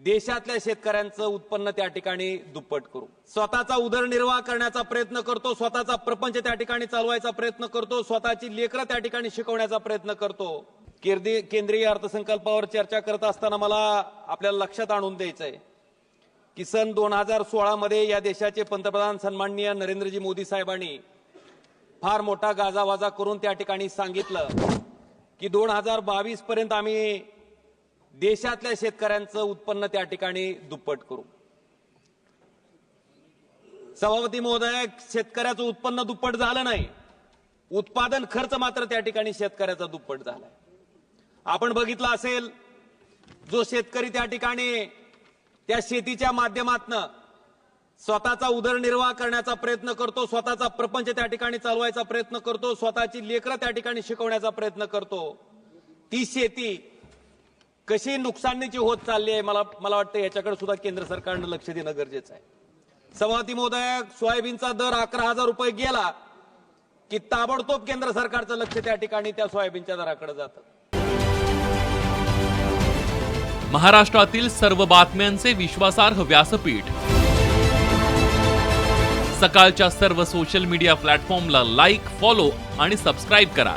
देशातल्या शेतकऱ्यांचं उत्पन्न त्या ठिकाणी दुप्पट करू. स्वतःचा उदरनिर्वाह करण्याचा प्रयत्न करतो स्वतःचा प्रपंच त्या ठिकाणी चालवायचा प्रयत्न करतो स्वतःची लेकरं त्या ठिकाणी शिकवण्याचा प्रयत्न करतो. केंद्रीय केंद्रीय अर्थसंकल्पावर चर्चा करत असताना मला आपल्याला लक्षात आणून द्यायचं आहे की सन दोन हजार सोळामध्ये या देशाचे पंतप्रधान सन्माननीय नरेंद्रजी मोदी साहेबांनी फार मोठा गाजावाजा करून त्या ठिकाणी सांगितलं की दोन हजार बावीस पर्यंत आम्ही देशातल्या शेतकऱ्यांचं उत्पन्न त्या ठिकाणी दुप्पट करू. सभापती महोदय शेतकऱ्याचं उत्पन्न दुप्पट झालं नाही. उत्पादन खर्च मात्र त्या ठिकाणी शेतकऱ्याचा दुप्पट झालाय. आपण बघितलं असेल जो शेतकरी त्या ठिकाणी त्या शेतीच्या माध्यमातनं स्वतःचा उदरनिर्वाह करण्याचा प्रयत्न करतो स्वतःचा प्रपंच त्या ठिकाणी चालवायचा प्रयत्न करतो स्वतःची लेकरं त्या ठिकाणी शिकवण्याचा प्रयत्न करतो ती शेती कशी नुकसानीची होत चालली आहे मला मला वाटतं याच्याकडे सुद्धा केंद्र सरकारनं लक्ष देणं गरजेचं आहे. सभापती महोदय सोयाबीनचा दर अकरा हजार रुपये गेला की ताबडतोब केंद्र सरकारचं लक्ष त्या ठिकाणी त्या सोयाबीनच्या दराकडे जातं. महाराष्ट्रातील सर्व बातम्यांचे विश्वासार्ह व्यासपीठ. सकाळच्या सर्व सोशल मीडिया प्लॅटफॉर्मला लाईक फॉलो आणि सबस्क्राईब करा.